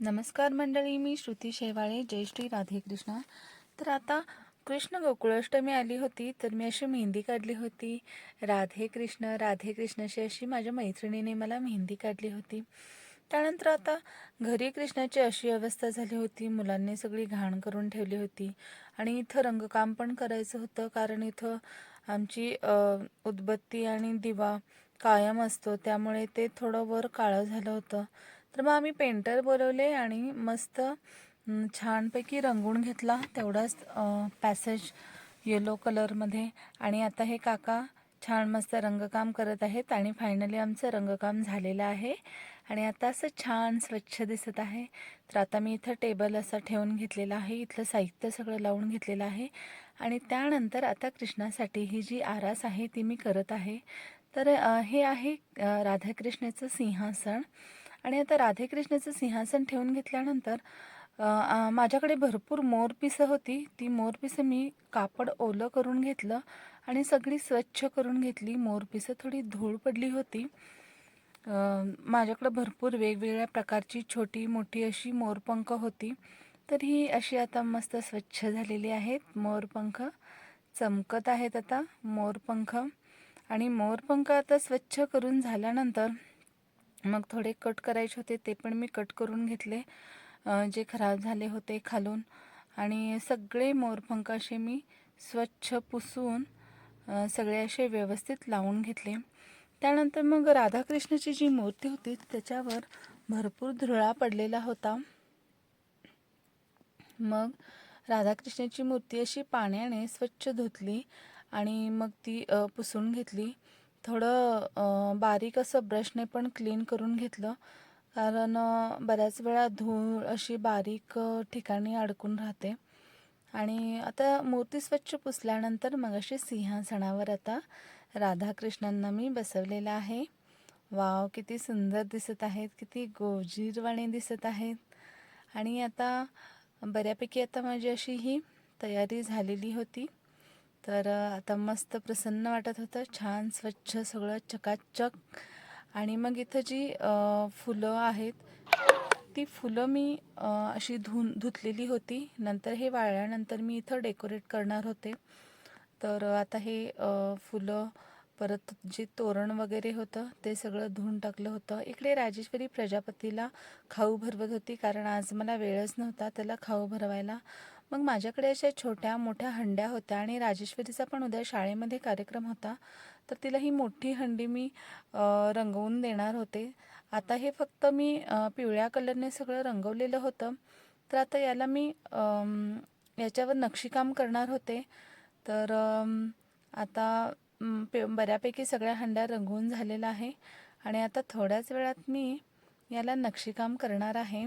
नमस्कार मंडळी मी श्रुती शेवाळे जय श्री राधेकृष्ण तर आता कृष्ण गोकुळाष्टमी आली होती तर मी अशी मेहंदी काढली होती. राधे कृष्ण राधे कृष्णशी अशी माझ्या मैत्रिणीने मला मेहंदी काढली होती. त्यानंतर आता घरी कृष्णाची अशी अवस्था झाली होती मुलांनी सगळी घाण करून ठेवली होती. आणि इथं रंगकाम पण करायचं होतं कारण इथं आमची उदबत्ती आणि दिवा कायम असतो त्यामुळे ते थोडं वर काळं झालं होतं. तर मग आम्ही पेंटर बोलवले आणि मस्त छानपैकी रंगवून घेतला तेवढाच पॅसेज येलो कलरमध्ये आणि आता हे काका छान मस्त रंगकाम करत आहेत आणि फायनली आमचं रंगकाम झालेलं आहे. आणि आता असं छान स्वच्छ दिसत आहे. तर आता मी इथं टेबल असा ठेवून घेतलेला आहे. इथलं साहित्य सगळं लावून घेतलेलं आहे. आणि त्यानंतर आता कृष्णासाठी ही जी आरास आहे ती मी करत आहे. तर हे आहे राधाकृष्णाचं सिंहासन. आणि आता राधेकृष्णाचं सिंहासन ठेवून घेतल्यानंतर माझ्याकडे भरपूर मोरपिसं होती. ती मोरपिसं मी कापड ओलं करून घेतलं आणि सगळी स्वच्छ करून घेतली. मोरपिसं थोडी धूळ पडली होती. माझ्याकडं भरपूर वेगवेगळ्या प्रकारची छोटी मोठी अशी मोरपंख होती. तर ही अशी आता मस्त स्वच्छ झालेली आहेत. मोरपंख चमकत आहेत आता. मोरपंख. आणि मोरपंख आता स्वच्छ करून झाल्यानंतर मग थोडे कट करायचे होते ते पण मी कट करून घेतले. जे खराब झाले होते खालून. आणि सगळे मोरपंख असे मी स्वच्छ पुसून सगळे असे व्यवस्थित लावून घेतले. त्यानंतर मग राधाकृष्णाची जी मूर्ती होती त्याच्यावर भरपूर धुळा पडलेला होता. मग राधाकृष्णाची मूर्ती अशी पाण्याने स्वच्छ धुतली आणि मग ती पुसून घेतली. थोडं अ, बारीक असं ब्रशने पण क्लीन करून घेतलं. कारण अ, बऱ्याच वेळा धूळ अशी बारीक अ, ठिकाणी अडकून राहते. आणि आता मूर्ती स्वच्छ पुसल्यानंतर मग अशी सिंहासनावर आता राधाकृष्णांना मी बसवलेलं आहे. वाव किती सुंदर दिसत आहेत किती गोजीरवाणे दिसत आहेत. आणि आता बऱ्यापैकी आता माझी अशी ही तयारी झालेली होती. तर आता मस्त प्रसन्न वाटत होतं. छान स्वच्छ सगळं चकाचक. आणि मग इथं जी फुलं आहेत ती फुलं मी अशी धुन धुतलेली होती. नंतर हे वाळल्यानंतर मी इथं डेकोरेट करणार होते. तर आता हे फुलं परत जे तोरण वगैरे होतं ते सगळं धुवून टाकलं होतं. इकडे राजेश्वरी प्रजापतीला खाऊ भरवत होती कारण आज मला वेळच नव्हता त्याला खाऊ भरवायला. मग माझ्याकडे अशा छोट्या मोठ्या हंड्या होत्या आणि राजेश्वरीचा पण उद्या शाळेमध्ये कार्यक्रम होता. तर तिला ही मोठी हंडी मी रंगवून देणार होते. आता हे फक्त मी पिवळ्या कलरने सगळं रंगवलेलं होतं. तर आता याला मी याच्यावर नक्षीकाम करणार होते. तर आता पे बऱ्यापैकी सगळ्या हंड्या रंगवून झालेलं आहे. आणि आता थोड्याच वेळात मी याला नक्षीकाम करणार आहे.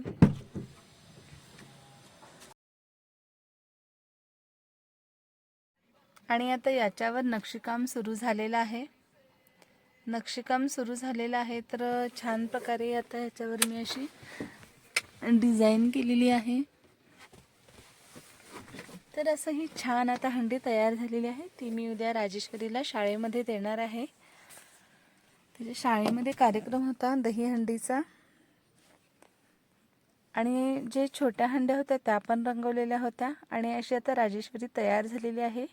आणि आता याच्यावर नक्षीकाम सुरू झालेलं आहे. नक्षीकाम सुरू झालेलं आहे तर छान प्रकारे आता ह्याच्यावर मी अशी डिझाईन केलेली आहे. तर असं ही छान आता हंडी तयार झालेली आहे. ती मी उद्या राजेश्वरीला शाळेमध्ये देणार आहे. तिच्या शाळेमध्ये कार्यक्रम होता दही हंडीचा. आणि जे छोट्या हंड्या होत्या त्या पण रंगवलेल्या होत्या आणि अशी आता राजेश्वरी तयार झालेली आहे.